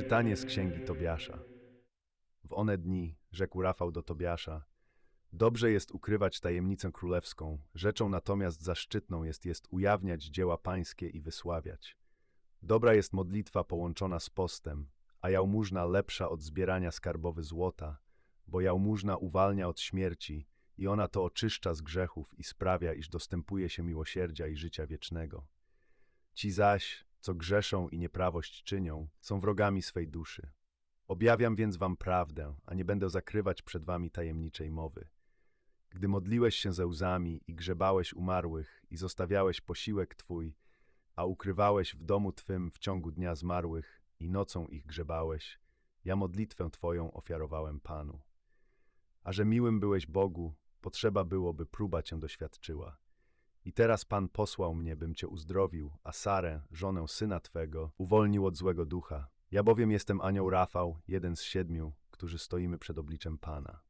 Czytanie z księgi Tobiasza. W one dni, rzekł Rafał do Tobiasza, dobrze jest ukrywać tajemnicę królewską, rzeczą natomiast zaszczytną jest jest ujawniać dzieła pańskie i wysławiać. Dobra jest modlitwa połączona z postem, a jałmużna lepsza od zbierania skarbowy złota, bo jałmużna uwalnia od śmierci i ona to oczyszcza z grzechów i sprawia, iż dostępuje się miłosierdzia i życia wiecznego. Ci zaś, co grzeszą i nieprawość czynią, są wrogami swej duszy. Objawiam więc wam prawdę, a nie będę zakrywać przed wami tajemniczej mowy. Gdy modliłeś się ze łzami i grzebałeś umarłych i zostawiałeś posiłek twój, a ukrywałeś w domu twym w ciągu dnia zmarłych i nocą ich grzebałeś, ja modlitwę twoją ofiarowałem Panu. A że miłym byłeś Bogu, potrzeba było, by próba cię doświadczyła. I teraz Pan posłał mnie, bym cię uzdrowił, a Sarę, żonę syna twego, uwolnił od złego ducha. Ja bowiem jestem anioł Rafał, jeden z siedmiu, którzy stoimy przed obliczem Pana.